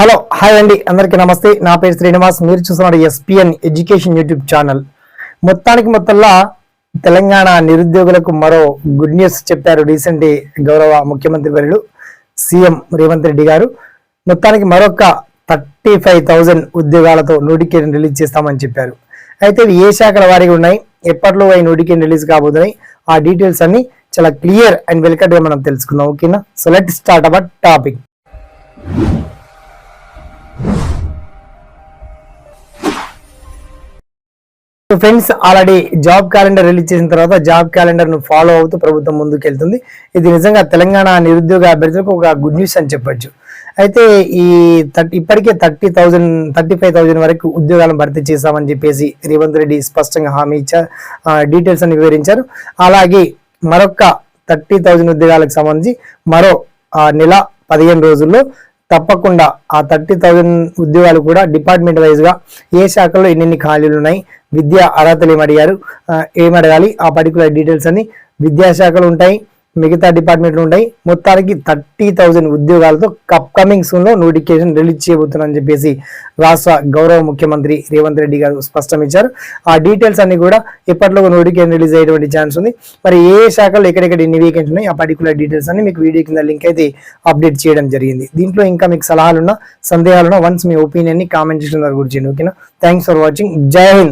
Hello hi అండి. అందరికీ నమస్తే. నా పేరు శ్రీనివాస్. మీరు చూస్తున్నారు ఎస్పిఎన్ ఎడ్యుకేషన్ యూట్యూబ్ ఛానల్. మొత్తానికి మొత్తంలో తెలంగాణ నిరుద్యోగులకు మరో గుడ్ న్యూస్ చెప్పారు రీసెంట్ గౌరవ ముఖ్యమంత్రి వర్యులు సీఎం రేవంత్ రెడ్డి గారు. మొత్తానికి మరొక థర్టీ ఫైవ్ థౌజండ్ ఉద్యోగాలతో నోటిఫికేషన్ రిలీజ్ చేస్తామని చెప్పారు. అయితే ఇవి ఏ శాఖల వారిగా ఉన్నాయి? ఎప్పట్లో అవి నోటిఫికేషన్ రిలీజ్ కాబోతున్నాయి? ఆ డీటెయిల్స్ అన్ని చాలా క్లియర్ అండ్ వెల్కట్గా మనం తెలుసుకుందాం. ఓకేనా? So let start our topic. Friends already job calendar release చేసిన తర్వాత జాబ్ క్యాలెండర్ను ఫాలో అవుతూ ప్రభుత్వం ముందుకెళ్తుంది. ఇది నిజంగా తెలంగాణ నిరుద్యోగ అభ్యర్థులకు ఒక గుడ్ న్యూస్ అని చెప్పొచ్చు. అయితే ఈ థర్టీ ఇప్పటికే thirty thousand thirty five thousand వరకు ఉద్యోగాలను భర్తీ చేశామని చెప్పేసి రేవంత్ రెడ్డి స్పష్టంగా హామీ ఇచ్చారు డీటెయిల్స్ అని వివరించారు. అలాగే మరొక థర్టీ థౌజండ్ ఉద్యోగాలకు సంబంధించి మరో ఆ, నెల పదిహేను రోజుల్లో తప్పకుండా ఆ థర్టీ థౌజండ్ ఉద్యోగాలు కూడా డిపార్ట్మెంట్ వైజ్గా ఏ శాఖలో ఎన్నెన్ని ఖాళీలు ఉన్నాయి విద్యా అర్హతలు ఏమి అడిగారు? ఆ, ఏమి అడగాలి? ఆ పర్టికులర్ డీటెయిల్స్ అన్ని విద్యాశాఖలు ఉంటాయి మిగతా డిపార్ట్మెంట్లు ఉంటాయి. మొత్తానికి థర్టీ థౌజండ్ ఉద్యోగాలతో అప్కమింగ్ సూన్లో నోటిఫికేషన్ రిలీజ్ చేయబోతున్నారని చెప్పేసి రాష్ట్ర గౌరవ ముఖ్యమంత్రి రేవంత్ రెడ్డి గారు స్పష్టం ఇచ్చారు. ఆ డీటెయిల్స్ అన్ని కూడా ఇప్పట్లో నోటిఫికేషన్ రిలీజ్ అయ్యేటువంటి ఛాన్స్ ఉంది. మరి ఏ శాఖలో ఎక్కడెక్కడ ఎన్ని వేకెన్స్ ఉన్నాయి ఆ పర్టికులర్ డీటెయిల్స్ అన్ని మీకు వీడియో కింద లింక్ అయితే అప్డేట్ చేయడం జరిగింది. దీంట్లో ఇంకా మీకు సలహాలున్నా సందేహాలున్నా వన్స్ మీ ఒపీనియన్ని కామెంట్ చేసిన ద్వారా గురించి ఓకేనా థ్యాంక్స్ ఫర్ వాచింగ్ జై హింద్!